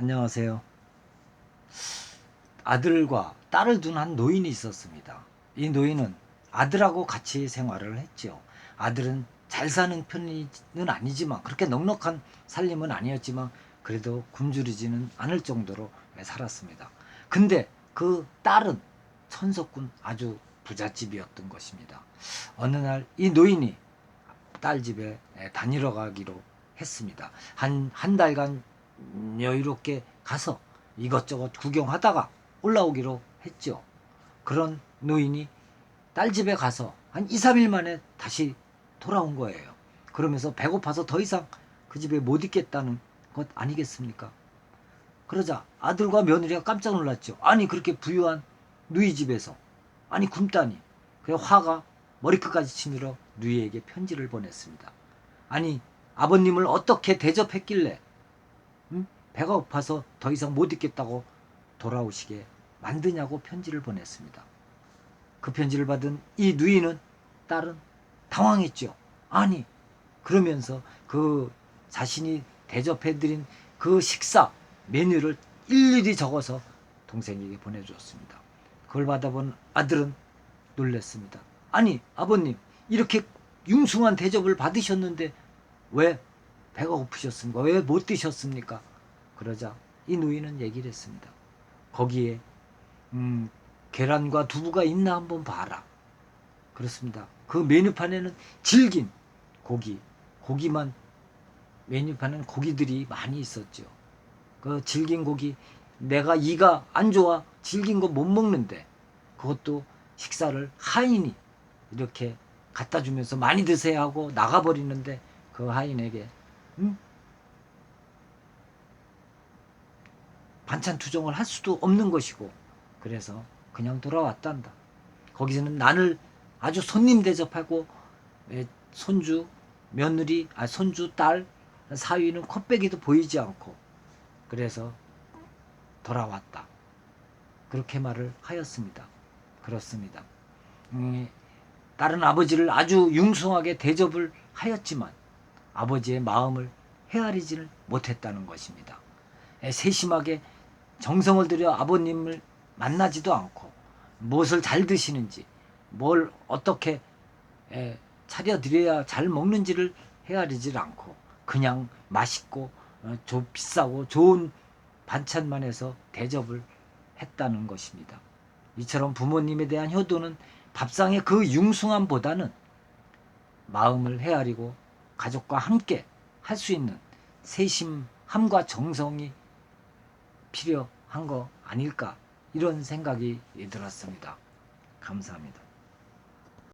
안녕하세요. 아들과 딸을 둔 한 노인이 있었습니다. 이 노인은 아들하고 같이 생활을 했죠. 아들은 잘 사는 편은 아니지만 그렇게 넉넉한 살림은 아니었지만 그래도 굶주리지는 않을 정도로 살았습니다. 근데 그 딸은 천석군 아주 부잣집이었던 것입니다. 어느 날 이 노인이 딸 집에 다니러 가기로 했습니다. 한, 한 달간 여유롭게 가서 이것저것 구경하다가 올라오기로 했죠. 그런 노인이 딸 집에 가서 한 2, 3일 만에 다시 돌아온 거예요. 그러면서 배고파서 더 이상 그 집에 못 있겠다는 것 아니겠습니까? 그러자 아들과 며느리가 깜짝 놀랐죠. 아니 그렇게 부유한 누이 집에서 아니 굶다니. 그래 화가 머리끝까지 치밀어 누이에게 편지를 보냈습니다. 아니 아버님을 어떻게 대접했길래 음? 배가 고파서 더 이상 못 있겠다고 돌아오시게 만드냐고 편지를 보냈습니다. 그 편지를 받은 이 누이는 딸은 당황했죠. 아니 그러면서 그 자신이 대접해드린 그 식사 메뉴를 일일이 적어서 동생에게 보내주었습니다. 그걸 받아본 아들은 놀랐습니다. 아니 아버님 이렇게 융숭한 대접을 받으셨는데 왜 배가 고프셨습니까? 왜 못 드셨습니까? 그러자 이 노인은 얘기를 했습니다. 거기에 음, 계란과 두부가 있나 한번 봐라. 그렇습니다. 그 메뉴판에는 질긴 고기, 고기만 메뉴판에는 고기들이 많이 있었죠. 그 질긴 고기 내가 이가 안 좋아 질긴 거 못 먹는데 그것도 식사를 하인이 이렇게 갖다 주면서 많이 드세요 하고 나가버리는데 그 하인에게 음? 반찬 투정을 할 수도 없는 것이고 그래서 그냥 돌아왔단다. 거기서는 나를 아주 손님 대접하고 에, 손주 며느리 아 손주 딸 사위는 콧배기도 보이지 않고 그래서 돌아왔다. 그렇게 말을 하였습니다. 그렇습니다. 음, 다른 아버지를 아주 융숭하게 대접을 하였지만 아버지의 마음을 헤아리지를 못했다는 것입니다. 에, 세심하게 정성을 들여 아버님을 만나지도 않고 무엇을 잘 드시는지 뭘 어떻게 에, 차려드려야 잘 먹는지를 헤아리질 않고 그냥 맛있고 어, 조, 비싸고 좋은 반찬만 해서 대접을 했다는 것입니다. 이처럼 부모님에 대한 효도는 밥상의 그 융숭함보다는 마음을 헤아리고 가족과 함께 할 수 있는 세심함과 정성이 필요한 거 아닐까 이런 생각이 들었습니다. 감사합니다.